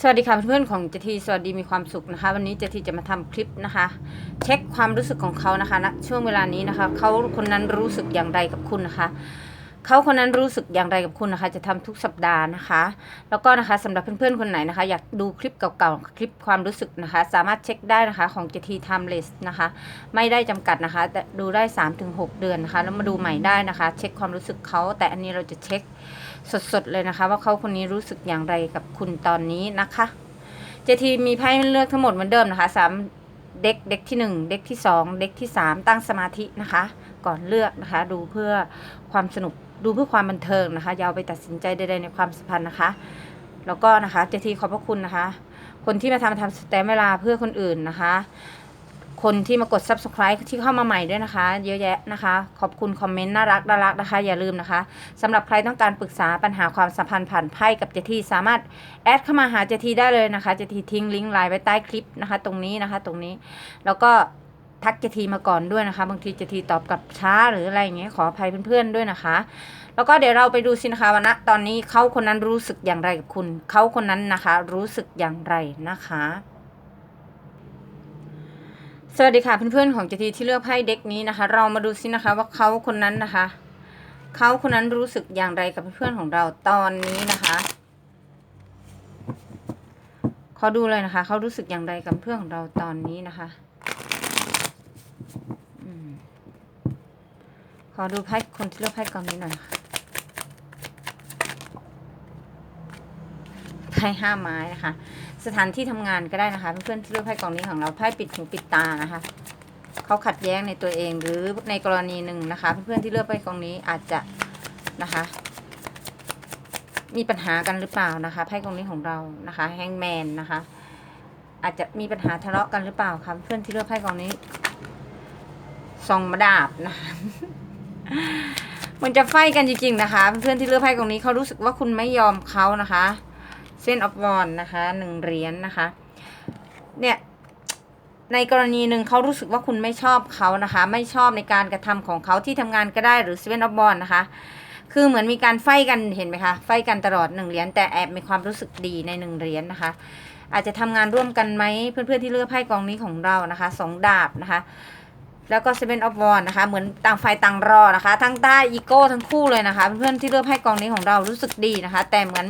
สวัสดีค่ะเพื่อนๆของเจทีสวัสดีมีความสุขนะคะ วันนี้เจทีจะมาทำคลิปนะคะ เช็คความรู้สึกของเขานะคะณช่วงเวลานี้นะคะเขาคนนั้นรู้สึกอย่างไรกับคุณนะคะเขาคนนั้นรู้สึกอย่างไรกับคุณนะคะ จะทำทุกสัปดาห์นะคะ แล้วก็นะคะสำหรับเพื่อนๆคนไหนนะคะ อยากดูคลิปเก่าๆคลิปความรู้สึกนะคะ สามารถเช็คได้นะคะของ JT Timeless นะคะ ไม่ได้จำกัดนะคะแต่ดูได้ 3-6 เดือนนะคะ แล้วมาดูใหม่ได้นะคะ เช็คความรู้สึกเขาแต่อันนี้เราจะเช็ค สดๆเลยนะคะ ว่าเขาคนนี้รู้สึกอย่างไรกับคุณตอนนี้นะคะ เจทีมีไพ่เลือกทั้งหมดเหมือนเดิมนะคะสามเด็กเด็กที่หนึ่งเด็กที่สองเด็กที่สามตั้งสมาธินะคะ ก่อนเลือกนะคะ ดูเพื่อความสนุกดูเพื่อความบันเทิงนะคะอยาวไปตัดสินใจใดๆในความสัมพันธ์นะคะ แล้วก็นะคะเจทีขอบพระคุณนะคะ คนที่มาทำทำสแตมเวลาเพื่อคนอื่นนะคะ คนที่มากด subscribe ที่เข้ามาใหม่ด้วยนะคะ เยอะแยะนะคะ ขอบคุณคอมเมนต์น่ารักน่ารักนะคะ อย่าลืมนะคะสำหรับใครต้องการปรึกษาปัญหาความสัมพันธ์ผ่านไพ่กับเจทีสามารถแอดเข้ามาหาเจทีได้เลยนะคะเจทีทิ้งลิงก์ไลน์ไว้ใต้คลิปนะคะ ตรงนี้นะคะ ตรงนี้แล้วก็ทักเจทีมาก่อนด้วยนะคะ บางทีเจทีตอบกลับช้าหรืออะไรอย่างเงี้ยขออภัยเพื่อนๆด้วยนะคะ แล้วก็เดี๋ยวเราไปดูสินะคะวันนะตอนนี้เขาคนนั้นรู้สึกอย่างไรกับคุณเขาคนนั้นนะคะ รู้สึกอย่างไรนะคะ สวัสดีค่ะเพื่อนๆของเจทีที่เลือกไพ่เด็กนี้นะคะ เรามาดูซินะคะ ว่าเขาคนนั้นนะคะ เขาคนนั้นรู้สึกอย่างไรกับเพื่อนๆของเราตอนนี้นะคะขอดูเลยนะคะ เขารู้สึกอย่างไรกับเพื่อนของเราตอนนี้นะคะขอดูไพ่คนที่เลือกไพ่กองนี้หน่อยค่ะ ไพ่ห้าไม้นะคะ สถานที่ทำงานก็ได้นะคะ เพื่อนๆที่เลือกไพ่กองนี้ของเราไพ่ปิดหูปิดตานะคะเขาขัดแย้งในตัวเองหรือในกรณีหนึ่งนะคะ เพื่อนๆที่เลือกไพ่กองนี้อาจจะนะคะ มีปัญหากันหรือเปล่านะคะไพ่กองนี้ของเรานะคะแฮงแมนนะคะ อาจจะมีปัญหาทะเลาะกันหรือเปล่าคะเพื่อนที่เลือกไพ่กองนี้ซองมาดาบนะคะมันจะไฟกันจริงๆนะคะ เพื่อนที่เลือกไพ่กองนี้เขารู้สึกว่าคุณไม่ยอมเขานะคะ เส้นออฟวอนนะคะหนึ่งเหรียญนนะคะ เนี่ยในกรณีหนึ่งเขารู้สึกว่าคุณไม่ชอบเขานะคะ ไม่ชอบในการกระทำของเขาที่ทำงานก็ได้หรือเซเว่นออฟบอลนะคะ คือเหมือนมีการไฟกันเห็นไหมคะ ไฟกันตลอดหนึ่งเหรียญแต่แอบมีความรู้สึกดีในหนึ่งเหรียญนนะคะ อาจจะทำงานร่วมกันไหมเพื่อนๆที่เลือกไพ่กองนี้ของเรานะคะสองดาบนะคะ แล้วก็ Seven of Wands นะคะเหมือนต่างฝ่ายต่างรอนะคะ ทั้งใต้อีโก้ทั้งคู่เลยนะคะ เพื่อนๆที่เลือกไพ่กองนี้ของเรารู้สึกดีนะคะ แต่เหมือน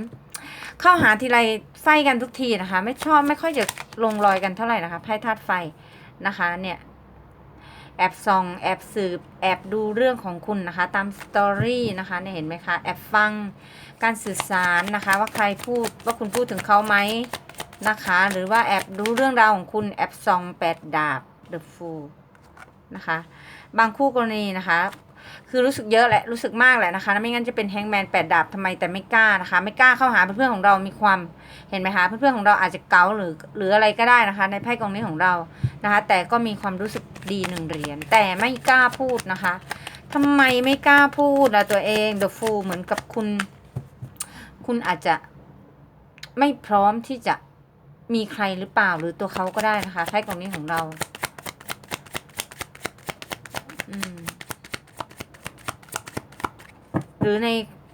เข้าหาทีไรไฟกันทุกทีนะคะ ไม่ชอบไม่ค่อยจะลงรอยกันเท่าไหร่นะคะไพ่ธาตุไฟนะคะเนี่ยแอบส่องแอบสืบแอบดูเรื่องของคุณนะคะ ตามสตอรี่นะคะเนี่ยเห็นไหมคะแอบฟังการสื่อสารนะคะ ว่าใครพูดว่าคุณพูดถึงเขาไหมนะคะ หรือว่าแอบดูเรื่องราวของคุณแอบส่องแปดดาบ The Fool นะคะ บางคู่กรณีนะคะ คือรู้สึกเยอะแหละรู้สึกมากแหละนะคะไม่งั้นจะเป็นแฮงแมนแปดดาบทำไมแต่ไม่กล้านะคะ ไม่กล้าเข้าหาเพื่อนๆของเรามีความเห็นไหมคะเพื่อนๆของเราอาจจะเกาหรือหรืออะไรก็ได้นะคะ ในไพ่กองนี้ของเรานะคะ แต่ก็มีความรู้สึกดีหนึ่งเหรียญแต่ไม่กล้าพูดนะคะทำไมไม่กล้าพูดอะตัวเอง The Fool เหมือนกับคุณ คุณอาจจะไม่พร้อมที่จะมีใครหรือเปล่าหรือตัวเขาก็ได้นะคะไพ่กองนี้ของเรา อืม หรือใน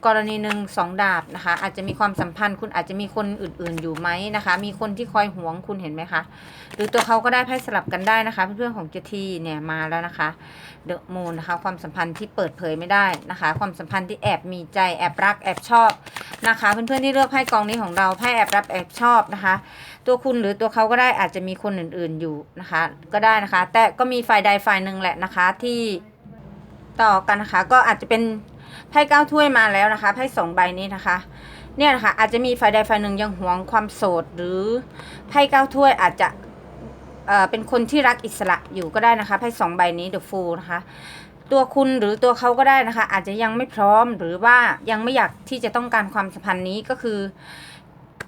กรณีหนึ่งสองดาบนะคะ อาจจะมีความสัมพันธ์คุณอาจจะมีคนอื่น ๆ อยู่ไหมนะคะ มีคนที่คอยหวงคุณเห็นไหมคะ หรือตัวเขาก็ได้ไพ่สลับกันได้นะคะ เพื่อนๆของเจทีเนี่ยมาแล้วนะคะเดอะมูนนะคะ ความสัมพันธ์ที่เปิดเผยไม่ได้นะคะ ความสัมพันธ์ที่แอบมีใจแอบรักแอบชอบนะคะ เพื่อนๆที่เลือกไพ่กองนี้ของเราไพ่แอบรับแอบชอบนะคะ ตัวคุณหรือตัวเขาก็ได้อาจจะมีคนอื่น ๆ อยู่นะคะ ก็ได้นะคะ แต่ก็มีฝ่ายใดฝ่ายหนึ่งแหละนะคะที่ต่อกันนะคะ ก็อาจจะเป็น ไพ่เก้าถ้วยมาแล้วนะคะไพ่สองใบนี้นะคะ เนี่ยนะคะอาจจะมีฝ่ายใดฝ่ายหนึ่งยังหวงความโสด หรือไพ่เก้าถ้วยอาจจะเอ่อเป็นคนที่รักอิสระอยู่ก็ได้นะคะไพ่สองใบนี้ The Fool นะคะ ตัวคุณหรือตัวเขาก็ได้นะคะ อาจจะยังไม่พร้อมหรือว่ายังไม่อยากที่จะต้องการความสัมพันธ์นี้ก็คือ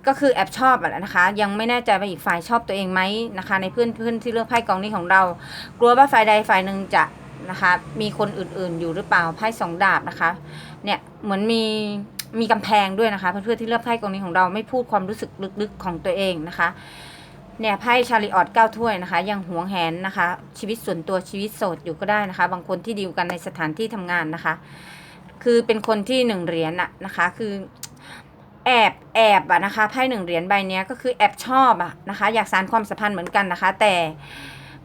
ก็คือแอบชอบอะนะคะ ยังไม่แน่ใจว่าอีกฝ่ายชอบตัวเองไหมนะคะ ในเพื่อนเพื่อนที่เลือกไพ่กองนี้ของเรา กลัวว่าฝ่ายใดฝ่ายหนึ่งจะ นะคะ มีคนอื่นๆอยู่หรือเปล่าไพ่สองดาบนะคะ เนี่ยเหมือนมีมีกำแพงด้วยนะคะเพื่อนๆที่เลือกไพ่กองนี้ของเราไม่พูดความรู้สึกลึกๆของตัวเองนะคะ เนี่ยไพ่ชาริออตเก้าถ้วยนะคะ ยังหวงแหนนะคะ ชีวิตส่วนตัวชีวิตโสดอยู่ก็ได้นะคะ บางคนที่ดีลกันในสถานที่ทำงานนะคะ คือเป็นคนที่หนึ่งเหรียญอะนะคะ คือแอบแอบอะนะคะไพ่หนึ่งเหรียญใบนี้ก็คือแอบชอบอะนะคะ อยากสานความสัมพันธ์เหมือนกันนะคะ แต่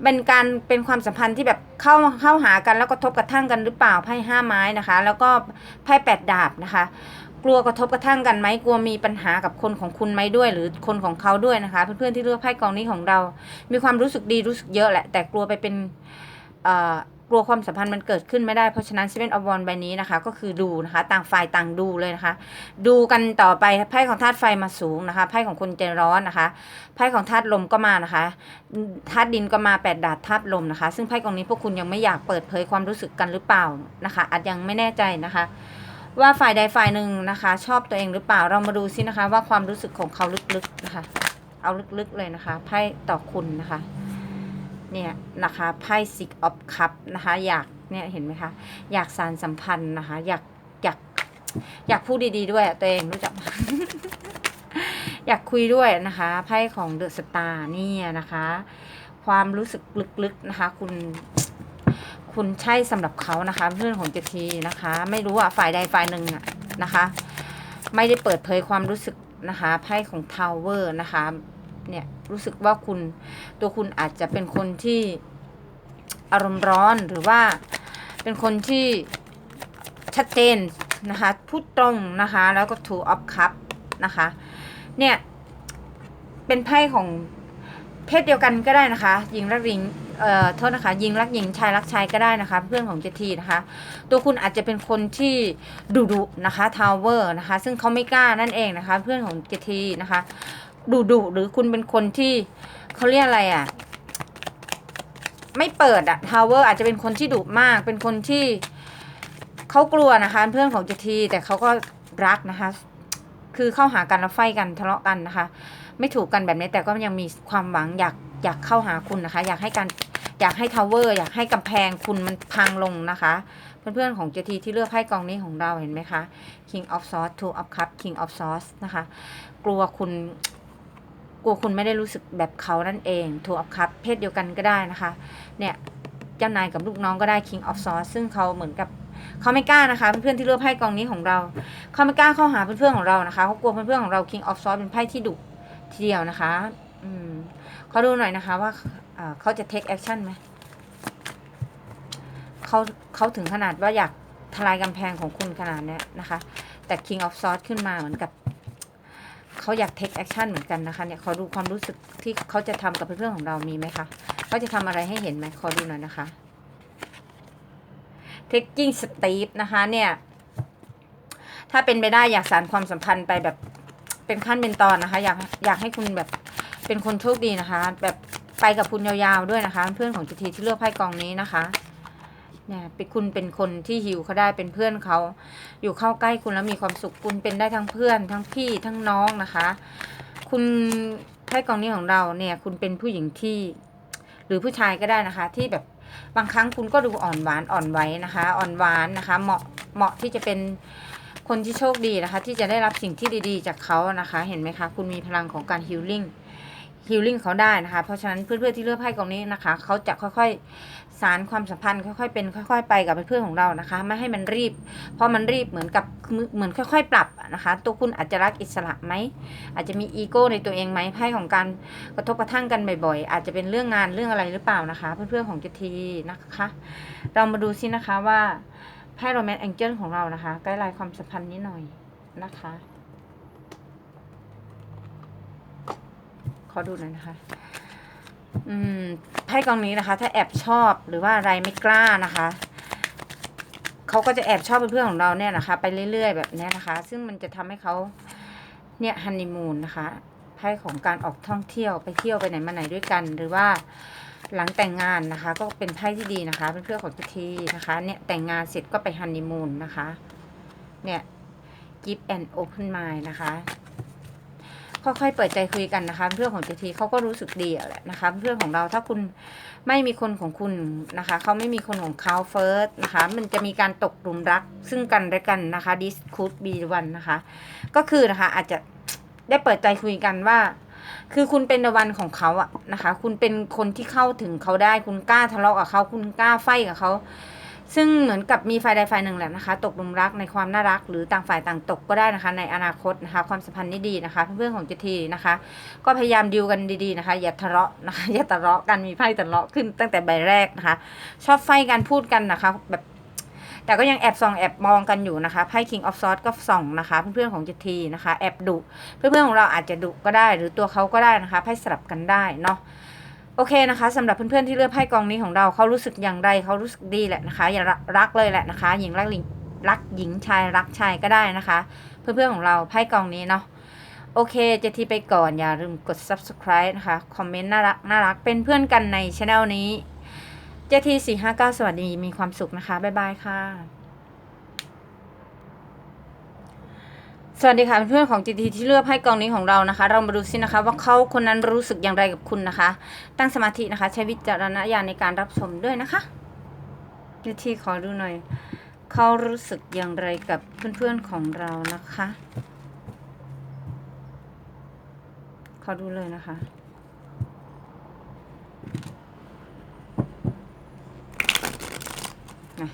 เป็นการเป็นความสัมพันธ์ที่แบบเข้าเข้าหากันแล้วก็ทบกระทั่งกันหรือเปล่าไพ่ห้าไม้นะคะ แล้วก็ไพ่แปดดาบนะคะ กลัวกระทบกระทั่งกันไหมกลัวมีปัญหากับคนของคุณไหมด้วย หรือคนของเขาด้วยนะคะ เพื่อนๆที่เลือกไพ่กองนี้ของเรา มีความรู้สึกดีรู้สึกเยอะแหละ แต่กลัวไปเป็นเอ่อ กลัวความสัมพันธ์มันเกิดขึ้นไม่ได้ เพราะฉะนั้น Seven of Wands ใบนี้นะคะ ก็คือดูนะคะ ต่างฝ่ายต่างดูเลยนะคะ ดูกันต่อไปไพ่ของธาตุไฟมาสูงนะคะไพ่ของคนใจร้อนนะคะไพ่ของธาตุลมก็มานะคะธาตุดินก็มาแปดดาบธาตุลมนะคะ ซึ่งไพ่กองนี้พวกคุณยังไม่อยากเปิดเผยความรู้สึกกันหรือเปล่านะคะ อาจยังไม่แน่ใจนะคะ ว่าฝ่ายใดฝ่ายหนึ่งนะคะ ชอบตัวเองหรือเปล่าเรามาดูซินะคะ ว่าความรู้สึกของเขาลึกๆนะคะ เอาลึกๆเลยนะคะไพ่ต่อคุณนะคะ เนี่ยนะคะไพ่ six of cup นะคะอยากเนี่ยเห็นไหมคะอยากสารสัมพันธ์นะคะอยากอยากอยากพูดดีๆด้วยตัวเองรู้จัก อยากคุยด้วยนะคะไพ่ของเดอะสตาร์นี่ยนะคะ ความรู้สึกลึกๆนะคะ คุณ คุณใช่สำหรับเขานะคะ เพื่อนของเจทีนะคะ ไม่รู้ว่าฝ่ายใดฝ่ายหนึ่งอะนะคะ ไม่ได้เปิดเผยความรู้สึกนะคะไพ่ของทาวเวอร์นะคะ เนี่ยรู้สึกว่าคุณตัวคุณอาจจะเป็นคนที่อารมณ์ร้อนหรือว่าเป็นคนที่ชัดเจนนะคะพูดตรงนะคะแล้วก็ two of cup นะคะเนี่ยเป็นไพ่ของเพศเดียวกันก็ได้นะคะหญิงรักหญิงเอ่อโทษนะคะหญิงรักหญิงชายรักชายก็ได้นะคะ เพื่อนของเจทีนะคะ ตัวคุณอาจจะเป็นคนที่ดุดุนะคะทาวเวอร์นะคะ ซึ่งเขาไม่กล้านั่นเองนะคะ เพื่อนของเจทีนะคะ ดุดุหรือคุณเป็นคนที่เขาเรียกอะไรอะ่ะ ไม่เปิดอะทาวเวอร์อาจจะเป็นคนที่ดุมาก เป็นคนที่เขากลัวนะคะ เพื่อนของเจทีแต่เขาก็รักนะคะ คือเข้าหากันแล้วไฟกันทะเลาะกันนะคะ ไม่ถูกกันแบบนี้แต่ก็ยังมีความหวังอยากอยากเข้าหาคุณนะคะ อยากให้การอยากให้ทาวเวอร์อยากให้กำแพงคุณมันพังลงนะคะ เพื่อนๆของเจทีที่เลือกไพ่กองนี้ของเราเห็นไหมคะ King of Swords Two of Cups King of Swords นะคะ กลัวคุณ ลัวคุณไม่ได้รู้สึกแบบเขานั่นเอง Two of Cups เพศเดียวกันก็ได้นะคะ เนี่ยเจ้านายกับลูกน้องก็ได้ King of Swords ซึ่งเขาเหมือนกับเขาไม่กล้านะคะเพื่อนๆที่เลือกไพ่กองนี้ของเราเขาไม่กล้าเข้าหาเพื่อนๆของเรานะคะเขากลัวเพื่อนๆของเรา King of Swords เป็นไพ่ที่ดุทีเดียวนะคะอืมเขาดูหน่อยนะคะว่าเขาจะ take action ไหมเขาเขาถึงขนาดว่าอยากทลายกำแพงของคุณขนาดนี้นะคะ แต่ King of Swords ขึ้นมาเหมือนกับ เขาอยาก take action เหมือนกันนะคะเนี่ยขอดูความรู้สึกที่เขาจะทำกับเพื่อนๆของเรามีไหมคะเขาจะทำอะไรให้เห็นไหมขอดูหน่อยนะคะ taking step นะคะเนี่ยถ้าเป็นไปได้อยากสานความสัมพันธ์ไปแบบเป็นขั้นเป็นตอนนะคะ อยากอยากให้คุณแบบเป็นคนโชคดีนะคะ แบบไปกับคุณยาวๆด้วยนะคะ เพื่อนของจีทีที่เลือกไพ่กองนี้นะคะ เนี่ยเป็นคุณเป็นคนที่หิวเขาได้เป็นเพื่อนเขา อยู่เข้าใกล้คุณแล้วมีความสุขคุณเป็นได้ทั้งเพื่อน ทั้งพี่ทั้งน้องนะคะ คุณไพ่กองนี้ของเราเนี่ย คุณเป็นผู้หญิงที่ หรือผู้ชายก็ได้นะคะ ที่แบบบางครั้งคุณก็ดูอ่อนหวานอ่อนไหวนะคะ อ่อนหวานนะคะ เหมาะเหมาะที่จะเป็นคนที่โชคดีนะคะ ที่จะได้รับสิ่งที่ดีๆ จากเขานะคะ เห็นไหมคะ คุณมีพลังของการฮิลลิ่งฮิลลิ่งเขาได้นะคะ เพราะฉะนั้นเพื่อนๆที่เลือกไพ่กองนี้นะคะ เขาจะค่อยๆ สารความสัมพันธ์ค่อยๆเป็นค่อย ๆ ไปกับเพื่อนๆของเรานะคะ ไม่ให้มันรีบ เพราะมันรีบเหมือนกับเหมือนค่อย ๆ ปรับนะคะ ตัวคุณอาจจะรักอิสระไหมอาจจะมีอีโก้ในตัวเองไหมไพ่ของการกระทบกระทั่งกันบ่อยๆ อาจจะเป็นเรื่องงานเรื่องอะไรหรือเปล่านะคะ เพื่อนๆของเจทีนะคะ เรามาดูซินะคะว่าไพ่โรแมนต์แองเจิลของเรานะคะใกล้ลายความสัมพันธ์นิดหน่อยนะคะ ขอดูหน่อยนะคะ อืมไพ่กองนี้นะคะ ถ้าแอบชอบหรือว่าอะไรไม่กล้านะคะเขาก็จะแอบชอบเพื่อนของเราเนี่ยนะคะ ไปเรื่อย ๆ แบบนี้นะคะ ซึ่งมันจะทำให้เขาเนี่ยฮันนีมูนนะคะไพ่ของการออกท่องเที่ยวไปเที่ยวไปไหนมาไหนด้วยกัน หรือว่าหลังแต่งงานนะคะ ก็เป็นไพ่ที่ดีนะคะเพื่อนของพิธีนะคะ เนี่ยแต่งงานเสร็จก็ไปฮันนีมูนนะคะ เนี่ย give and open mind นะคะ ค่อยๆเปิดใจคุยกันนะคะ เพื่อนของเจทีเขาก็รู้สึกดีอะแหละนะคะ เพื่อนของเราถ้าคุณไม่มีคนของคุณนะคะเขาไม่มีคนของเขาเฟิร์สนะคะ มันจะมีการตกหลุมรักซึ่งกันและกันนะคะ this could be one นะคะ ก็คือนะคะอาจจะได้เปิดใจคุยกันว่า คือคุณเป็นวันของเขาอะนะคะ คุณเป็นคนที่เข้าถึงเขาได้ คุณกล้าทะเลาะกับเขาคุณกล้าไฟกับเขา ซึ่งเหมือนกับมีฝ่ายใดฝ่ายหนึ่งแหละนะคะ ตกหลุมรักในความน่ารัก หรือต่างฝ่ายต่างตกก็ได้นะคะ ในอนาคตนะคะ ความสัมพันธ์นี่ดีนะคะ เพื่อนๆของเจทีนะคะ ก็พยายามดิวกันดีๆนะคะ อย่าทะเลาะนะคะ อย่าทะเลาะกันมีไพ่ทะเลาะขึ้นตั้งแต่ใบแรกนะคะ ชอบไฟกันพูดกันนะคะ แบบแต่ก็ยังแอบส่องแอบมองกันอยู่นะคะไพ่ King of Swords ก็ส่องนะคะ เพื่อนๆของเจทีนะคะ แอบดุเพื่อนๆของเราอาจจะดุก็ได้ หรือตัวเขาก็ได้นะคะไพ่สลับกันได้เนาะ โอเคนะคะสำหรับเพื่อนๆที่เลือกไพ่กองนี้ของเราเขารู้สึกอย่างไรเขารู้สึกดีแหละนะคะ อย่ารักเลยแหละนะคะ หญิงรักหญิงรักหญิงชายรักชายก็ได้นะคะ เพื่อนๆของเราไพ่กองนี้เนาะโอเคเจะทีไปก่อนอย่าลืมกด subscribe นะคะ คอมเมนต์น่ารักน่ารักเป็นเพื่อนกันในช anel นี้เจทีสี่ห้าเก้าสวัสดีมีความสุขนะคะ บ๊ายบายค่ะ สวัสดีค่ะเพื่อนๆของจีทีที่เลือกไพ่กองนี้ของเรานะคะ เรามาดูซินะคะ ว่าเขาคนนั้นรู้สึกอย่างไรกับคุณนะคะ ตั้งสมาธินะคะ ใช้วิจารณญาณในการรับชมด้วยนะคะจีทีขอดูหน่อยเขารู้สึกอย่างไรกับเพื่อนๆของเรานะคะ ขอดูเลยนะคะนะ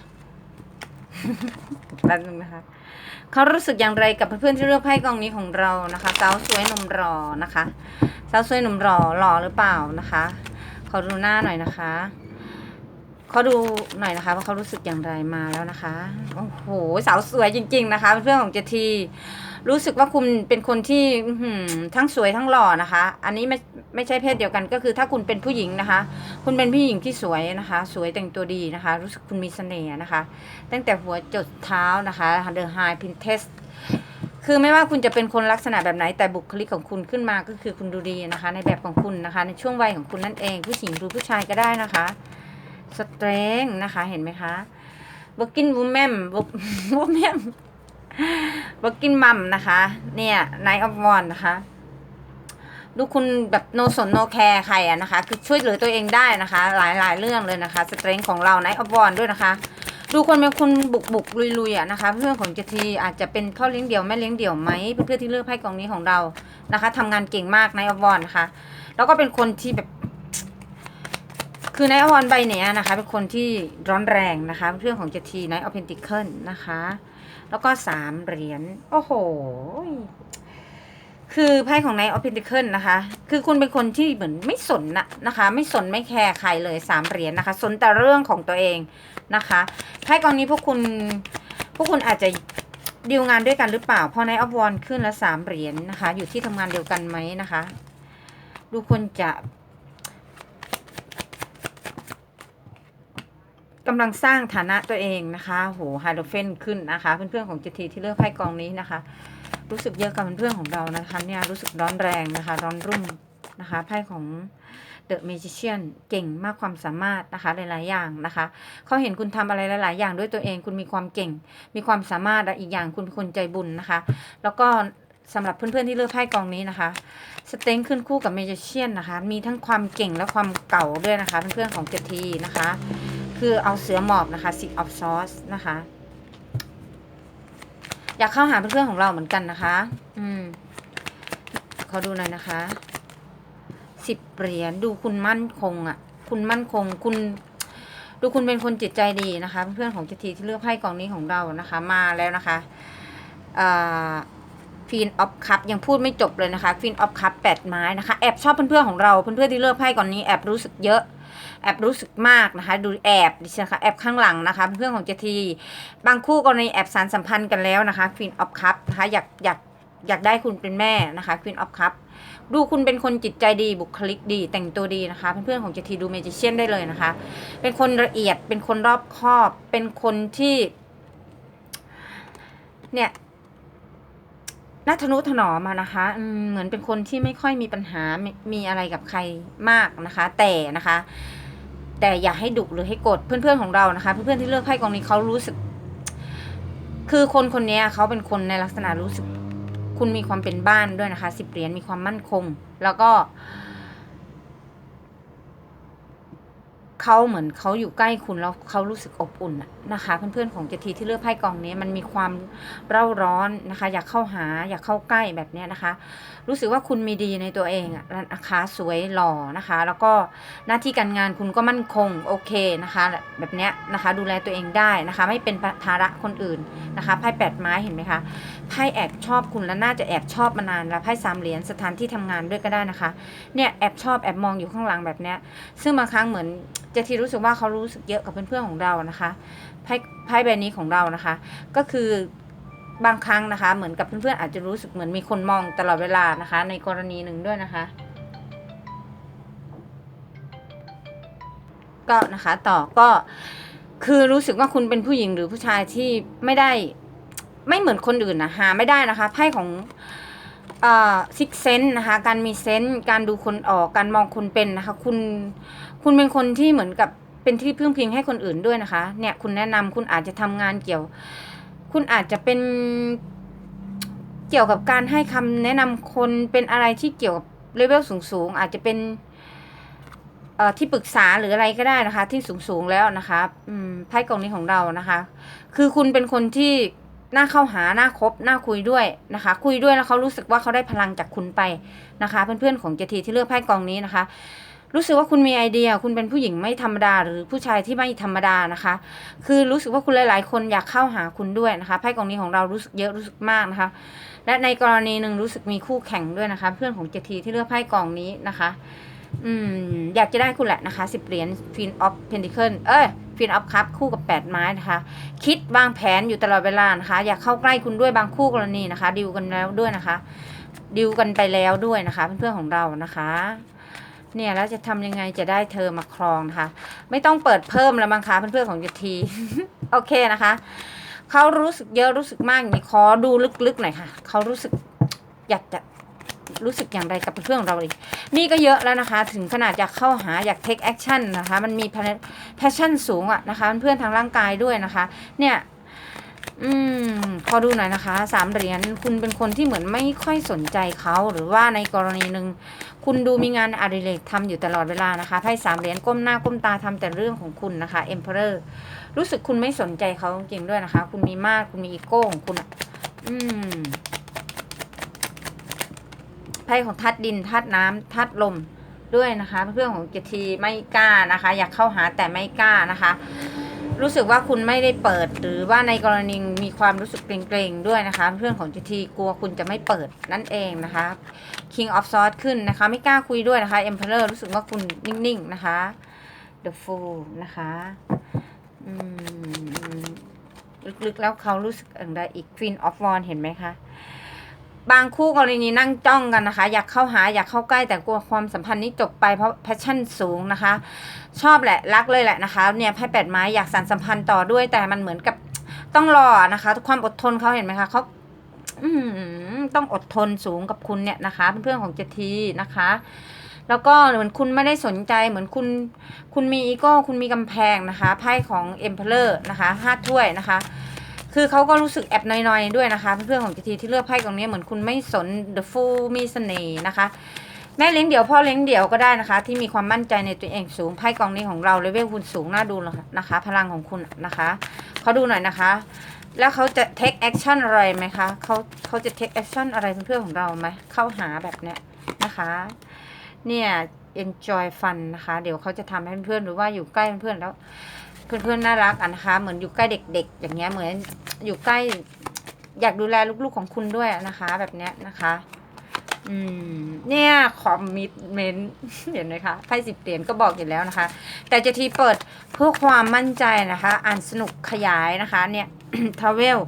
แป๊บนึงนะคะ เขารู้สึกอย่างไรกับเพื่อนๆที่เลือกไพ่กองนี้ของเรานะคะสาวสวยหนุ่มรอนะคะสาวสวยหนุ่มรอหล่อหรือเปล่านะคะ ขอดูหน้าหน่อยนะคะ เขาดูหน่อยนะคะว่าเขารู้สึกอย่างไรมาแล้วนะคะ โอ้โห สาวสวยจริง ๆ นะคะเพื่อนของเจที รู้สึกว่าคุณเป็นคนที่ทั้งสวยทั้งหล่อนะคะ อันนี้ไม่ไม่ใช่เพศเดียวกัน ก็คือถ้าคุณเป็นผู้หญิงนะคะ คุณเป็นผู้หญิงที่สวยนะคะ สวยแต่งตัวดีนะคะ รู้สึกคุณมีเสน่ห์นะคะ ตั้งแต่หัวจดเท้านะคะเดอะไฮพินเทสคือไม่ว่าคุณจะเป็นคนลักษณะแบบไหนแต่บุคลิกของคุณขึ้นมาก็คือคุณดูดีนะคะ ในแบบของคุณนะคะ ในช่วงวัยของคุณนั่นเอง ผู้หญิงหรือผู้ชายก็ได้นะคะ สเตรงนะคะ เห็นไหมคะบกินวูแมมบวูแมมบกินมัมนะคะ เนี่ยไนออฟวอนนะคะดูคุณแบบโนสนโนแคร์ใครอะนะคะ คือช่วยเหลือตัวเองได้นะคะ หลายหลายเรื่องเลยนะคะสเตรงของเราไนออฟวอนด้วยนะคะ ดูคนเป็นคนบุกบุกลุยลุยอะนะคะเพื่อนของเจทีอาจจะเป็นพ่อเลี้ยงเดี่ยวแม่เลี้ยงเดี่ยวไหมเพื่อนๆที่เลือกไพ่กองนี้ของเรานะคะทำงานเก่งมากในอวอนนะคะ แล้วก็เป็นคนที่แบบ คือในอวอนใบเนี้ยนะคะเป็นคนที่ร้อนแรงนะคะเพื่อนของเจทีในออเพนติเคิลนะคะ แล้วก็สามเหรียญโอ้โห คือไพ่ของในออเพนติเคิลนะคะ คือคุณเป็นคนที่เหมือนไม่สนนะนะคะ ไม่สนไม่แคร์ใครเลยสามเหรียญนะคะ สนแต่เรื่องของตัวเองนะคะไพ่กองนี้พวกคุณพวกคุณอาจจะดีลงานด้วยกันหรือเปล่าเพราะในออฟวอนขึ้นละสามเหรียญนะคะ อยู่ที่ทำงานเดียวกันไหมนะคะ ดูคนจะ กำลังสร้างฐานะตัวเองนะคะโหไฮโดรเฟนขึ้นนะคะ เพื่อนๆของเจทีที่เลือกไพ่กองนี้นะคะ รู้สึกเยอะกับเพื่อนๆของเรานะคะเนี่ยรู้สึกร้อนแรงนะคะ ร้อนรุ่มนะคะไพ่ของเดอะ a มจิเชียนเก่งมากความสามารถนะคะหลายๆอย่างนะคะเขาเห็นคุณทำอะไรหลาย ๆ อย่างด้วยตัวเองคุณมีความเก่ง มีความสามารถและอีกอย่างคุณเป็นคนใจบุญนะคะ แล้วก็สำหรับเพื่อนๆที่เลือกไพ่กองนี้นะคะสเต็งขึ้นคู่กับเมจิเชียนนะคะ มีทั้งความเก่งและความเก่าด้วยนะคะ เพื่อนๆของเจทีนะคะ คือเอาเสือหมอบนะคะสิออฟซอสนะคะ อยากเข้าหาเพื่อนๆของเราเหมือนกันนะคะ อืมขอดูหน่อยนะคะสิบเหรียญดูคุณมั่นคงอะ คุณมั่นคงคุณ ดูคุณเป็นคนจิตใจดีนะคะ เพื่อนๆของเจทีที่เลือกไพ่กองนี้ของเรานะคะ มาแล้วนะคะอ่าฟีนออฟคัพยังพูดไม่จบเลยนะคะฟีนออฟคัพแปดไม้นะคะ แอบชอบเพื่อนๆของเราเพื่อนๆที่เลือกไพ่ก่อนนี้แอบรู้สึกเยอะ แอบรู้สึกมากนะคะ ดูแอบดิฉันคะแอบข้างหลังนะคะ เพื่อนของเจทีบางคู่กรณีแอบสารสัมพันธ์กันแล้วนะคะ Queen of Cup นะคะอยากอยากอยากได้คุณเป็นแม่นะคะ Queen of Cup ดูคุณเป็นคนจิตใจดีบุคลิกดี แต่งตัวดีนะคะ เพื่อนๆของเจทีดูเมจิเชียนได้เลยนะคะ เป็นคนละเอียดเป็นคนรอบคอบ เป็นคนที่ เนี่ย น่าทนุถนอมมานะคะเหมือนเป็นคนที่ไม่ค่อยมีปัญหามมีอะไรกับใครมากนะคะ แต่นะคะ แต่อย่าให้ดุหรือให้กดเพื่อนๆของเรานะคะ เพื่อนๆที่เลือกไพ่กองนี้เขารู้สึก คือคนคนนี้เขาเป็นคนในลักษณะรู้สึก คุณมีความเป็นบ้านด้วยนะคะสิบเหรียญมีความมั่นคง แล้วก็ เขาเหมือนเขาอยู่ใกล้คุณแล้วเขารู้สึกอบอุ่นนะนะคะเพื่อนๆของเจทีที่เลือกไพ่กองนี้มันมีความเร่าร้อนนะคะ อยากเข้าหาอยากเข้าใกล้แบบนี้นะคะ รู้สึกว่าคุณมีดีในตัวเองนะคะสวยหล่อนะคะ แล้วก็หน้าที่การงานคุณก็มั่นคงโอเคนะคะแบบนี้นะคะดูแลตัวเองได้นะคะ ไม่เป็นภาระคนอื่นนะคะไพ่แปดไม้เห็นไหมคะไพ่แอบชอบคุณแล้วน่าจะแอบชอบมานานแล้วไพ่สามเหรียญสถานที่ทำงานด้วยก็ได้นะคะเนี่ยแอบชอบแอบมองอยู่ข้างหลังแบบนี้ซึ่งบางครั้งเหมือนเจทีรู้สึกว่าเขารู้สึกเยอะกับเพื่อนๆของเรานะคะไพ่ไพ่ใบนี้ของเรานะคะ ก็คือบางครั้งนะคะ เหมือนกับเพื่อนๆอาจจะรู้สึกเหมือนมีคนมองตลอดเวลานะคะ ในกรณีหนึ่งด้วยนะคะก็นะคะต่อก็คือรู้สึกว่าคุณเป็นผู้หญิงหรือผู้ชายที่ไม่ได้ไม่เหมือนคนอื่นนะหาไม่ได้นะคะไพ่ของซิกเซนนะคะการมีเซนส์การดูคนออกการมองคนเป็นนะคะ คุณ คุณเป็นคนที่เหมือนกับเป็นที่พึ่งพิงให้คนอื่นด้วยนะคะ เนี่ย คุณแนะนำคุณอาจจะทำงานเกี่ยว คุณอาจจะเป็นเกี่ยวกับการให้คำแนะนำคนเป็นอะไรที่เกี่ยวกับเลเวลสูงๆอาจจะเป็นเอ่อที่ปรึกษาหรืออะไรก็ได้นะคะ ที่สูงสูงๆแล้วนะคะอืมไพ่กล่องนี้ของเรานะคะ คือคุณเป็นคนที่น่าเข้าหาน่าคบน่าคุยด้วยนะคะ คุยด้วยแล้วเขารู้สึกว่าเขาได้พลังจากคุณไปนะคะ เพื่อนๆของเจทีที่เลือกไพ่กองนี้นะคะ รู้สึกว่าคุณมีไอเดีย คุณเป็นผู้หญิงไม่ธรรมดา หรือผู้ชายที่ไม่ธรรมดานะคะ คือรู้สึกว่าคุณหลาย ๆ คนอยากเข้าหาคุณด้วยนะคะไพ่กองนี้ของเรารู้สึกเยอะรู้สึกมากนะคะ และในกรณีหนึ่งรู้สึกมีคู่แข่งด้วยนะคะ เพื่อนของเจทีที่เลือกไพ่กองนี้นะคะ อืมอยากจะได้คุณแหละนะคะสิบเหรียญฟินออฟเพนติเคิลเอ้ยฟินออฟคัพคู่กับแปดไม้นะคะ คิดวางแผนอยู่ตลอดเวลานะคะ อยากเข้าใกล้คุณด้วยบางคู่กรณีนะคะดิวกันแล้วด้วยนะคะดิวกันไปแล้วด้วยนะคะ เพื่อนๆของเรานะคะ เนี่ยแล้วจะทำยังไงจะได้เธอมาครองนะคะ ไม่ต้องเปิดเพิ่มแล้วมั้งคะเพื่อนๆของยทีโอเคนะคะ เขารู้สึกเยอะรู้สึกมากอย่างนี้ขอดูลึกๆหน่อยค่ะ เขารู้สึกอยากจะรู้สึกอย่างไรกับเพื่อนของเราอีกนี่ก็เยอะแล้วนะคะ ถึงขนาดอยากเข้าหาอยาก take action นะคะ มันมี passion สูงอะนะคะ เพื่อนทางร่างกายด้วยนะคะ เนี่ย อืมพอดูหน่อยนะคะสามเหรียญคุณเป็นคนที่เหมือนไม่ค่อยสนใจเขาหรือว่าในกรณีหนึ่งคุณดูมีงานอดิเรกทำอยู่ตลอดเวลานะคะไพ่สามเหรียญก้มหน้าก้มตาทำแต่เรื่องของคุณนะคะ emperor รู้สึกคุณไม่สนใจเขาจริงๆด้วยนะคะ คุณมีมากคุณมีอีโก้ของคุณอะอืมไพ่ของธาตุดินธาตุน้ำธาตุลมด้วยนะคะ เพื่อนของเจทีไม่กล้านะคะ อยากเข้าหาแต่ไม่กล้านะคะ รู้สึกว่าคุณไม่ได้เปิด หรือว่าในกรณีมีความรู้สึกเกรงๆด้วยนะคะ เพื่อนของเจทีกลัวคุณจะไม่เปิดนั่นเองนะคะ King of Swords ขึ้นนะคะ ไม่กล้าคุยด้วยนะคะ Emperor รู้สึกว่าคุณนิ่งๆนะคะ The Fool นะคะอืมลึกๆแล้วเขารู้สึกอย่างไรอีก Queen of Wands เห็นไหมคะ บางคู่กรณีนั่งจ้องกันนะคะ อยากเข้าหาอยากเข้าใกล้แต่กลัวความสัมพันธ์นี้จบไปเพราะแพชชั่นสูงนะคะ ชอบแหละรักเลยแหละนะคะ เนี่ยไพ่แปดไม้อยากสานสัมพันธ์ต่อด้วย แต่มันเหมือนกับต้องรอนะคะความอดทนเขาเห็นไหมคะเขาต้องอดทนสูงกับคุณเนี่ยนะคะเพื่อนๆของเจทีนะคะ แล้วก็เหมือนคุณไม่ได้สนใจเหมือนคุณคุณมีอีโก้คุณมีกำแพงนะคะไพ่ของเอ็มเพลอร์นะคะห้าถ้วยนะคะ คือเขาก็รู้สึกแอบน้อยๆด้วยนะคะ เพื่อนๆของจีทีที่เลือกไพ่กองนี้เหมือนคุณไม่สน The Fool มีเสน่ห์นะคะ แม่เลี้ยงเดี่ยวพ่อเลี้ยงเดี่ยวก็ได้นะคะ ที่มีความมั่นใจในตัวเองสูงไพ่กองนี้ของเราเลเวลคุณสูงน่าดูเลยนะคะ พลังของคุณนะคะเขาดูหน่อยนะคะ แล้วเขาจะ take action อะไรไหมคะเขาเขาจะ take action อะไรเพื่อนๆของเราไหมเข้าหาแบบเนี้ยนะคะ เนี่ย enjoy fun นะคะ เดี๋ยวเขาจะทำให้เพื่อนๆหรือว่าอยู่ใกล้เพื่อนแล้ว เพื่อนๆน่ารักอะนะคะ เหมือนอยู่ใกล้เด็ก ๆ อย่างเงี้ยเหมือนอยู่ใกล้อยากดูแลลูกๆของคุณด้วยนะคะ แบบเนี้ยนะคะ อืม เนี่ยคอมมิตเมนต์เห็นไหมคะไพ่สิบเหรียญก็บอกอยู่แล้วนะคะ แต่จะทีเปิดเพื่อความมั่นใจนะคะ อ่านสนุกขยายนะคะ เนี่ยทราเวล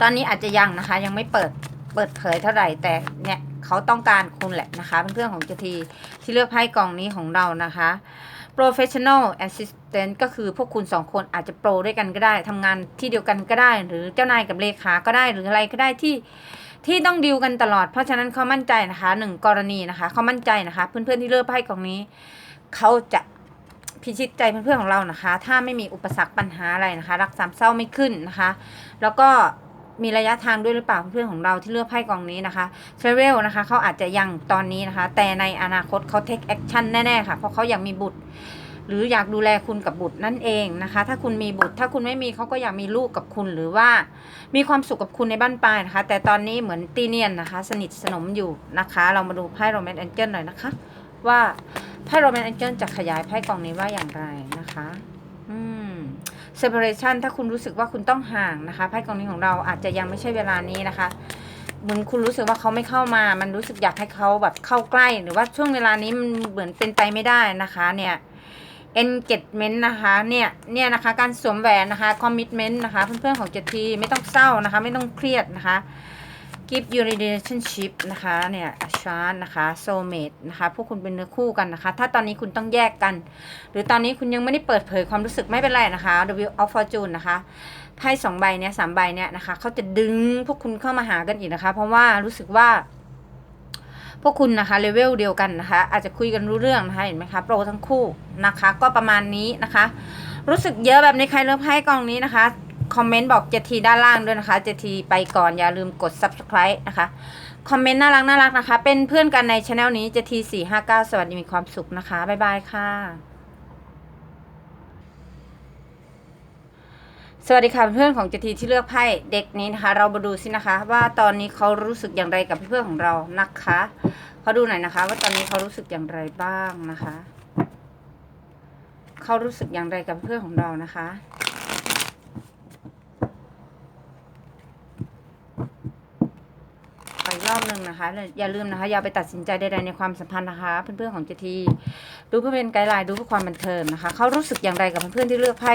ตอนนี้อาจจะยังนะคะ ยังไม่เปิดเปิดเผยเท่าไหร่แต่เนี่ยเขาต้องการคุณแหละนะคะเพื่อนๆของเจทีที่เลือกไพ่กองนี้ของเรานะคะ professional assistant ก็คือพวกคุณสองคนอาจจะโปรด้วยกันก็ได้ทำงานที่เดียวกันก็ได้ หรือเจ้านายกับเลขาก็ได้หรืออะไรก็ได้ที่ที่ต้องดิวกันตลอด เพราะฉะนั้นเขามั่นใจนะคะหนึ่งกรณีนะคะเขามั่นใจนะคะ เพื่อนๆที่เลือกไพ่กองนี้เขาจะพิชิตใจเพื่อนๆของเรานะคะ ถ้าไม่มีอุปสรรคปัญหาอะไรนะคะ รักสามเศร้าไม่ขึ้นนะคะ แล้วก็ มีระยะทางด้วยหรือเปล่าเพื่อนของเราที่เลือกไพ่กองนี้นะคะเทรเวลนะคะเขาอาจจะยังตอนนี้นะคะ แต่ในอนาคตเขา take action แน่ๆค่ะเพราะเขาอยากมีบุตร หรืออยากดูแลคุณกับบุตรนั่นเองนะคะ ถ้าคุณมีบุตร ถ้าคุณไม่มีเขาก็อยากมีลูกกับคุณหรือว่า มีความสุขกับคุณในบ้านปลายนะคะ แต่ตอนนี้เหมือนตีเนียนนะคะ สนิทสนมอยู่นะคะ เรามาดูไพ่โรแมนต์แองเจิลหน่อยนะคะ ว่าไพ่โรแมนต์แองเจิลจะขยายไพ่กองนี้ว่าอย่างไรนะคะ separation ถ้าคุณรู้สึกว่าคุณต้องห่างนะคะไพ่กองนี้ของเราอาจจะยังไม่ใช่เวลานี้นะคะเหมือนคุณรู้สึกว่าเขาไม่เข้ามา มันรู้สึกอยากให้เขาแบบเข้าใกล้ หรือว่าช่วงเวลานี้มันเหมือนเป็นไปไม่ได้นะคะเนี่ย engagement นะคะเนี่ยเนี่ยนะคะการสวมแหวนนะคะ commitment นะคะเพื่อนๆของเจทีไม่ต้องเศร้านะคะ ไม่ต้องเครียดนะคะ give you relationship นะคะเนี่ย a c h a r นะคะ soulmate นะคะพวกคุณเป็นเนื้อคู่กันนะคะ ถ้าตอนนี้คุณต้องแยกกัน หรือตอนนี้คุณยังไม่ได้เปิดเผยความรู้สึกไม่เป็นไรนะคะ W of Fortune นะคะไพ่สองใบเนี้ยสามใบเนี้ยนะคะเขาจะดึงพวกคุณเข้ามาหากันอีกนะคะ เพราะว่ารู้สึกว่า พวกคุณนะคะเลเวลเดียวกันนะคะ อาจจะคุยกันรู้เรื่องนะคะเห็นไหมคะโปรทั้งคู่นะคะ ก็ประมาณนี้นะคะ รู้สึกเยอะแบบในใครเลือกไพ่กองนี้นะคะ คอมเมนต์บอกเจทีด้านล่างด้วยนะคะเจทีไปก่อนอย่าลืมกด subscribe นะคะคอมเมนต์น่ารักน่ารักนะคะ เป็นเพื่อนกันในช anel นี้เจทีสี่ห้าเก้าสวัสดีมีความสุขนะคะ บ๊ายบายค่ะ สวัสดีค่ะเพื่อนของเจทีที่เลือกไพ่เด็กนี้นะคะ เรามาดูสินะคะ ว่าตอนนี้เขารู้สึกอย่างไรกับเพื่อนของเรานะคะเขาดูหน่อยนะคะ ว่าตอนนี้เขารู้สึกอย่างไรบ้างนะคะเขารู้สึกอย่างไรกับเพื่อนของเรานะคะ ไป รอบหนึ่งนะคะ อย่าลืมนะคะ อย่าไปตัดสินใจใดๆในความสัมพันธ์นะคะ เพื่อนๆของเจทีดูเพื่อเป็นไกด์ไลน์ดูเพื่อความบันเทิงนะคะเขารู้สึกอย่างไรกับเพื่อนๆที่เลือกไพ่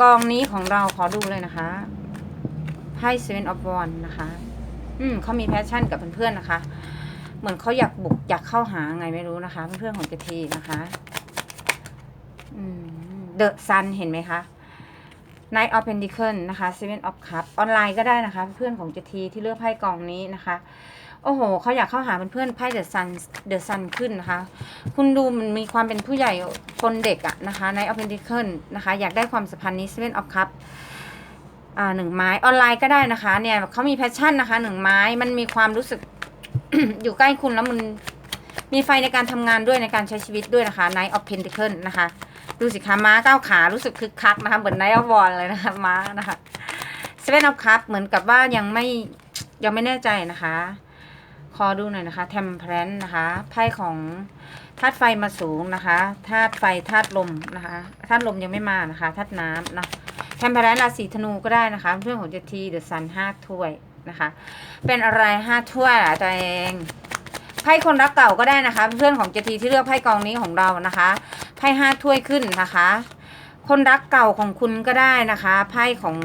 กองนี้ของเราขอดูเลยนะคะไพ่ Seven of Wands นะคะ อืมเขามีแพชชั่นกับเพื่อนๆนะคะ เหมือนเขาอยากบุกอยากเข้าหาไงไม่รู้นะคะ เพื่อนๆของเจทีนะคะ อืมเดอะซันเห็นไหมคะ Knight of Pentacles นะคะ Seven of Cups ออนไลน์ก็ได้นะคะ เพื่อนของเจทีที่เลือกไพ่กองนี้นะคะ โอ้โหเขาอยากเข้าหาเพื่อนไพ่เดอะซันเดอะซันขึ้นนะคะ คุณดูมันมีความเป็นผู้ใหญ่คนเด็กอะนะคะ Knight of Pentacles นะคะ อยากได้ความสัมพันธ์นี้ Seven of Cups อ่าหนึ่งไม้ออนไลน์ก็ได้นะคะเนี่ยเขามีแพชชั่นนะคะหนึ่งไม้มันมีความรู้สึกอยู่ใกล้คุณแล้วมันมีไฟในการทำงานด้วยในการใช้ชีวิตด้วยนะคะ Knight of Pentacles นะคะ ดูสิคะม้าก้าวขารู้สึกคึกคักนะคะเหมือน Knight of Wands เลยนะคะม้านะคะ Seven of Cups เหมือนกับว่ายังไม่ยังไม่แน่ใจนะคะ ขอดูหน่อยนะคะ Temperance นะคะไพ่ของธาตุไฟมาสูงนะคะธาตุไฟธาตุลมนะคะธาตุลมยังไม่มานะคะธาตุน้ำนะแทมเพลนราศีธนูก็ได้นะคะเพื่อนของเจทีเดอะซันห้าถ้วยนะคะ เป็นอะไรห้าถ้วยอะตัวเองไพ่คนรักเก่าก็ได้นะคะ เพื่อนของเจทีที่เลือกไพ่กองนี้ของเรานะคะ ไพ่ห้าถ้วยขึ้นนะคะ คนรักเก่าของคุณก็ได้นะคะ ไพ่ของ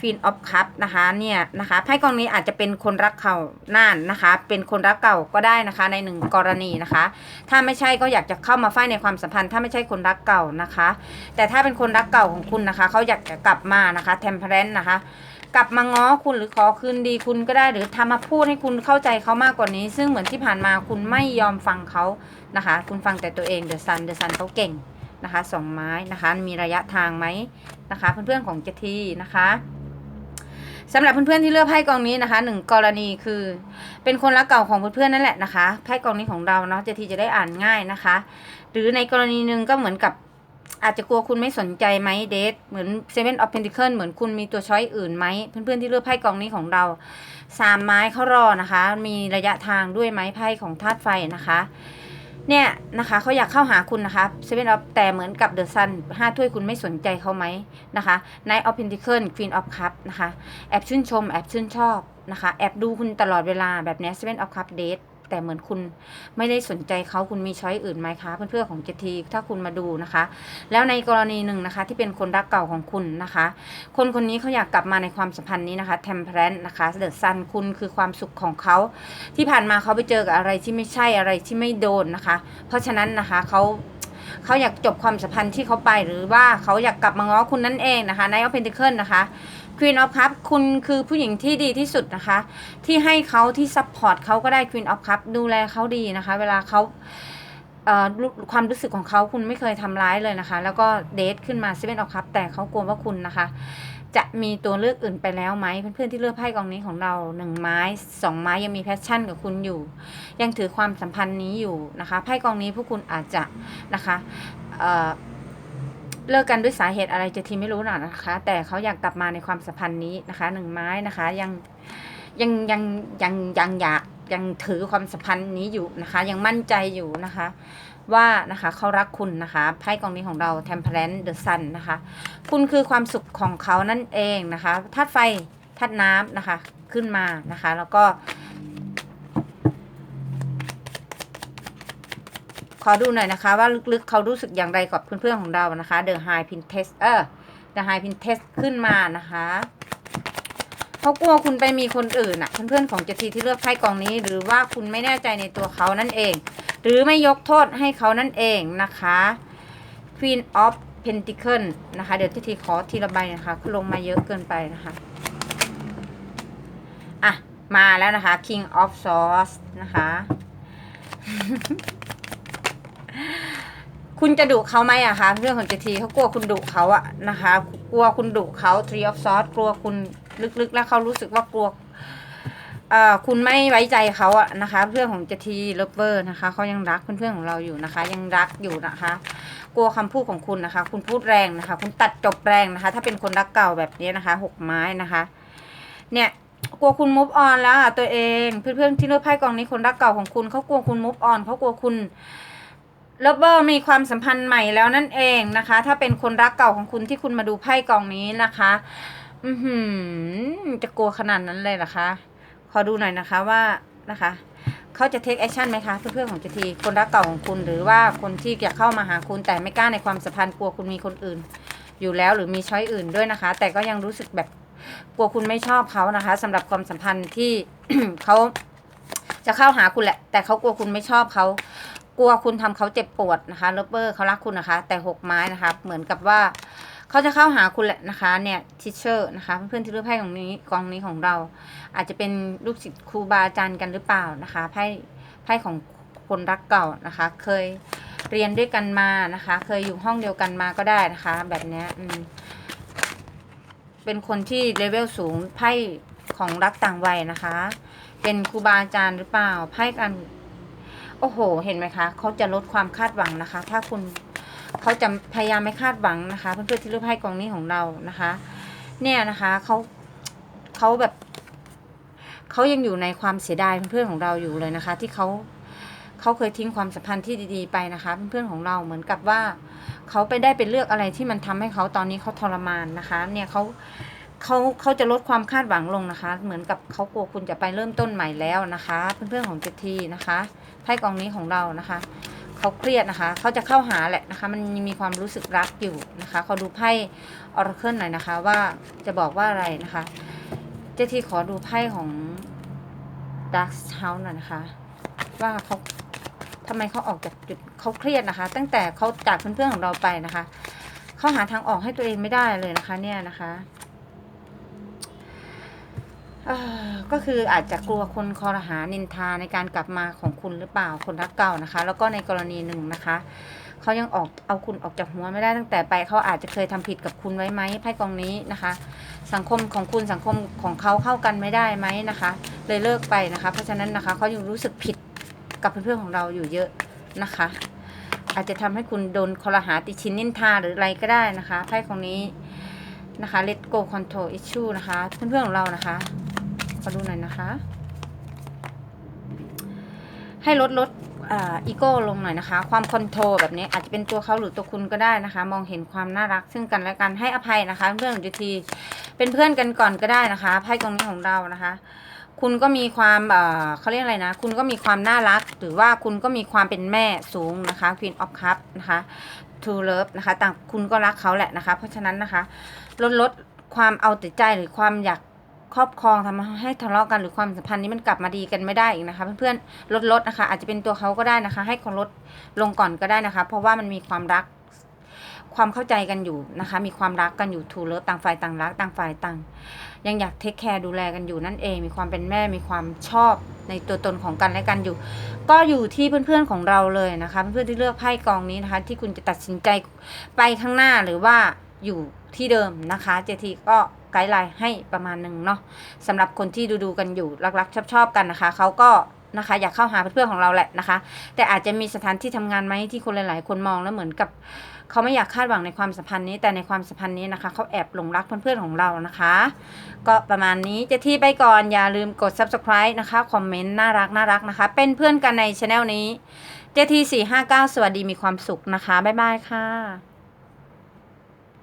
ฟีนออฟคัพนะคะเนี่ยนะคะไพ่กองนี้อาจจะเป็นคนรักเก่าน่านนะคะ เป็นคนรักเก่าก็ได้นะคะ ในหนึ่งกรณีนะคะ ถ้าไม่ใช่ก็อยากจะเข้ามาไฟในความสัมพันธ์ ถ้าไม่ใช่คนรักเก่านะคะ แต่ถ้าเป็นคนรักเก่าของคุณนะคะเขาอยากจะกลับมานะคะเทมเพลนนะคะ กลับมาง้อคุณหรือขอคืนดีคุณก็ได้หรือทำมาพูดให้คุณเข้าใจเขามากกว่านี้ ซึ่งเหมือนที่ผ่านมาคุณไม่ยอมฟังเขา นะคะ คุณฟังแต่ตัวเองเดอะซันเดอะซันเขาเก่งนะคะสองไม้นะคะมีระยะทางไหมนะคะ เพื่อนๆของเจทีนะคะสำหรับเพื่อนๆที่เลือกไพ่กองนี้นะคะหนึ่งกรณีคือ เป็นคนรักเก่าของเพื่อนๆนั่นแหละนะคะไพ่กองนี้ของเราเนาะเจทีจะได้อ่านง่ายนะคะ หรือในกรณีหนึ่งก็เหมือนกับอาจจะกลัวคุณไม่สนใจไหมเดทเหมือน Seven of Pentacles เหมือนคุณมีตัวช้อยอื่นไหมเพื่อนๆที่เลือกไพ่กองนี้ของเราสามไม้เขารอนะคะ มีระยะทางด้วยไหมไพ่ของธาตุไฟนะคะ เนี่ยนะคะเขาอยากเข้าหาคุณนะคะเซเว่นออฟแต่เหมือนกับเดอะซันห้าถ้วยคุณไม่สนใจเขาไหมนะคะ Knight of Pentacles Queen of Cup นะคะแอบชื่นชม แอบชื่นชอบนะคะ แอบดูคุณตลอดเวลาแบบนี้เซเว่นออฟคัพเดท แต่เหมือนคุณไม่ได้สนใจเขาคุณมีช้อยอื่นไหมคะเพื่อนๆของเจทีถ้าคุณมาดูนะคะ แล้วในกรณีหนึ่งนะคะ ที่เป็นคนรักเก่าของคุณนะคะ คนคนนี้เขาอยากกลับมาในความสัมพันธ์นี้นะคะเทมเพลนนะคะเดอะซันคุณคือความสุขของเขา ที่ผ่านมาเขาไปเจอกับอะไรที่ไม่ใช่อะไรที่ไม่โดนนะคะ เพราะฉะนั้นนะคะเขาเขาอยากจบความสัมพันธ์ที่เขาไปหรือว่าเขาอยากกลับมาง้อคุณนั่นเองนะคะในออฟเพนติเคิลนะคะ Queen of Cup คุณคือผู้หญิงที่ดีที่สุดนะคะ ที่ให้เขาที่ซัพพอร์ตเขาก็ได้ Queen of Cup ดูแลเขาดีนะคะ เวลาเขาความรู้สึกของเขาคุณไม่เคยทำร้ายเลยนะคะ แล้วก็เดทขึ้นมา Seven of Cup แต่เขากลัวว่าคุณนะคะ จะมีตัวเลือกอื่นไปแล้วไหมเพื่อนๆที่เลือกไพ่กองนี้ของเราหนึ่งไม้สองไม้ยังมีแพชชั่นกับคุณอยู่ ยังถือความสัมพันธ์นี้อยู่นะคะไพ่กองนี้พวกคุณอาจจะนะคะ เลิกกันด้วยสาเหตุอะไรเจะทีไม่รู้หรอกนะคะ แต่เขาอยากกลับมาในความสัมพันธ์นี้นะคะหนึ่งไม้นะคะ ยังยังยังยังยังอยากยังถือความสัมพันธ์นี้อยู่นะคะ ยังมั่นใจอยู่นะคะ ว่านะคะเขารักคุณนะคะไพ่กองนี้ของเรา Temperance the Sun นะคะ คุณคือความสุขของเขานั่นเองนะคะธาตุไฟธาตุน้ำนะคะขึ้นมานะคะ แล้วก็ อดูหน่อยนะคะ ว่าลึกๆเขารู้สึกอย่างไรกับเพื่อนๆของเรานะคะ The High Princess เออ The High Princess ขึ้นมานะคะเขากลัวคุณไปมีคนอื่นอะเพื่อนๆของเจทีที่เลือกไพ่กองนี้ หรือว่าคุณไม่แน่ใจในตัวเขานั่นเอง หรือไม่ยกโทษให้เขานั่นเองนะคะ Queen of Pentacle นะคะ เดี๋ยวทีทีขอทีละใบนะคะลงมาเยอะเกินไปนะคะ อะ มาแล้วนะคะ King of Swords นะคะ คุณจะดุเขาไหมอะคะเรื่องของเจทีเขากลัวคุณดุเขาอะนะคะ กลัวคุณดุเขา Three of Swords กลัวคุณลึกๆ แล้วเขารู้สึกว่ากลัวเอ่อคุณไม่ไว้ใจเขาอะนะคะ เพื่อนของเจทีเลเวอร์นะคะเขายังรักเพื่อนๆของเราอยู่นะคะ ยังรักอยู่นะคะ กลัวคำพูดของคุณนะคะ คุณพูดแรงนะคะ คุณตัดจบแรงนะคะ ถ้าเป็นคนรักเก่าแบบนี้นะคะหกไม้นะคะ เนี่ยกลัวคุณมุฟออนแล้วตัวเอง เพื่อนๆที่เลือกไพ่กองนี้คนรักเก่าของคุณเขากลัวคุณมุฟออนเขากลัวคุณ เลเวอร์มีความสัมพันธ์ใหม่แล้วนั่นเองนะคะ ถ้าเป็นคนรักเก่าของคุณที่คุณมาดูไพ่กองนี้นะคะ อือหือจะกลัวขนาดนั้นเลยเหรอคะ ขอดูหน่อยนะคะว่านะคะเขาจะเทคแอคชั่นไหมคะ เพื่อนๆของเจทีคนรักเก่าของคุณหรือว่าคนที่อยากเข้ามาหาคุณแต่ไม่กล้าในความสัมพันธ์กลัวคุณมีคนอื่น อยู่แล้วหรือมีช้อยอื่นด้วยนะคะ แต่ก็ยังรู้สึกแบบกลัวคุณไม่ชอบเขานะคะสำหรับความสัมพันธ์ที่เขาจะเข้าหาคุณแหละ แต่เขากลัวคุณไม่ชอบเขา กลัวคุณทำเขาเจ็บปวดนะคะเลเวอร์เขารักคุณนะคะ แต่หกไม้นะคะ เหมือนกับว่าเขาจะเข้าหาคุณแหละนะคะเนี่ยทิเชอร์นะคะ เพื่อนที่เลือกไพ่ของนี้กองนี้ของเรา อาจจะเป็นลูกศิษย์ครูบาอาจารย์กันหรือเปล่านะคะไพ่ไพ่ของคนรักเก่านะคะ เคยเรียนด้วยกันมานะคะ เคยอยู่ห้องเดียวกันมาก็ได้นะคะ แบบนี้อืมเป็นคนที่เลเวลสูงไพ่ของรักต่างวัยนะคะ เป็นครูบาอาจารย์หรือเปล่าไพ่กัน โอ้โห เห็นไหมคะเขาจะลดความคาดหวังนะคะ ถ้าคุณเขาจะพยายามไม่คาดหวังนะคะ เพื่อนๆที่เลือกไพ่กองนี้ของเรานะคะ เนี่ยนะคะเขาเขาแบบเขายังอยู่ในความเสียดายเพื่อนๆของเราอยู่เลยนะคะ ที่เขาเขาเคยทิ้งความสัมพันธ์ที่ดีๆไปนะคะเพื่อนๆของเราเหมือนกับว่าเขาไปได้เป็นเลือกอะไรที่มันทำให้เขาตอนนี้เขาทรมานนะคะ เนี่ยเขาเขาเขาจะลดความคาดหวังลงนะคะ เหมือนกับเขากลัวคุณจะไปเริ่มต้นใหม่แล้วนะคะ เพื่อนๆของเจทีนะคะ พ่กองนี้ของเรานะคะเขาเครียดนะคะ เขาจะเข้าหาแหละนะคะ มันมีความรู้สึกรักอยู่นะคะ ขอดูไพ่ออร์เคิลหน่อยนะคะ ว่าจะบอกว่าอะไรนะคะ เจทีขอดูไพ่ของดักเฮาส์หน่อยนะคะ ว่าเขาทำไมเขาออกจากจุดเขาเครียดนะคะ ตั้งแต่เขาจากเพื่อนๆของเราไปนะคะ เขาหาทางออกให้ตัวเองไม่ได้เลยนะคะ เนี่ยนะคะ เอ่อก็คืออาจจะกลัวคนคอรหานินทาในการกลับมาของคุณหรือเปล่าคนรักเก่านะคะ แล้วก็ในกรณีหนึ่งนะคะเขายังออกเอาคุณออกจากหัวไม่ได้ตั้งแต่ไปเขาอาจจะเคยทำผิดกับคุณไว้ไหมไพ่กองนี้นะคะ สังคมของคุณสังคมของเขาเข้ากันไม่ได้ไหมนะคะ เลยเลิกไปนะคะ เพราะฉะนั้นนะคะเขายังรู้สึกผิดกับเพื่อนๆของเราอยู่เยอะนะคะ อาจจะทำให้คุณโดนคอรหาติชินนินทาหรืออะไรก็ได้นะคะไพ่ของนี้นะคะ let go control issue นะคะ เพื่อนๆของเรานะคะ อดูหน่อยนะคะ ให้ลดลดอีโก้ลงหน่อยนะคะ ความคอนโทรลแบบนี้อาจจะเป็นตัวเขาหรือตัวคุณก็ได้นะคะ มองเห็นความน่ารักซึ่งกันและกันให้อภัยนะคะ เพื่อนของยูทีเป็นเพื่อนกันก่อนก็ได้นะคะไพ่กองนี้ของเรานะคะ คุณก็มีความเขาเรียกอะไรนะ คุณก็มีความน่ารัก หรือว่าคุณก็มีความเป็นแม่สูงนะคะ Queen of Cup นะคะ To Love นะคะ ต่างคุณก็รักเขาแหละนะคะ เพราะฉะนั้นนะคะ ลดลดความเอาแต่ใจหรือความอยาก ครอบครองทำให้ทะเลาะกันหรือความสัมพันธ์นี้มันกลับมาดีกันไม่ได้อีกนะคะ เพื่อนๆลดลดนะคะ อาจจะเป็นตัวเขาก็ได้นะคะ ให้คนลดลงก่อนก็ได้นะคะ เพราะว่ามันมีความรักความเข้าใจกันอยู่นะคะ มีความรักกันอยู่ To Love ต่างฝ่ายต่างรักต่างฝ่ายต่าง ยังอยากเทคแคร์ดูแลกันอยู่นั่นเอง มีความเป็นแม่มีความชอบในตัวตนของกันและกันอยู่ ก็อยู่ที่เพื่อนๆของเราเลยนะคะ เพื่อนๆที่เลือกไพ่กองนี้นะคะ ที่คุณจะตัดสินใจไปข้างหน้าหรือว่าอยู่ที่เดิมนะคะ เจทีก็ ไกด์ไลน์ให้ประมาณหนึ่งเนาะสำหรับคนที่ดูๆกันอยู่รักๆชอบๆกันนะคะ เขาก็นะคะอยากเข้าหาเพื่อนๆของเราแหละนะคะ แต่อาจจะมีสถานที่ทำงานไหมที่คนหลาย ๆ คนมองแล้วเหมือนกับเขาไม่อยากคาดหวังในความสัมพันธ์นี้ แต่ในความสัมพันธ์นี้นะคะเขาแอบหลงรักเพื่อนๆของเรานะคะ ก็ประมาณนี้เจะที่ไปก่อนอย่าลืมกด subscribe นะคะคอมเมนต์น่ารักน่ารักนะคะ เป็นเพื่อนกันในช anel นี้เจทีสี่ห้าเก้าสวัสดีมีความสุขนะคะบ๊ายบายค่ะ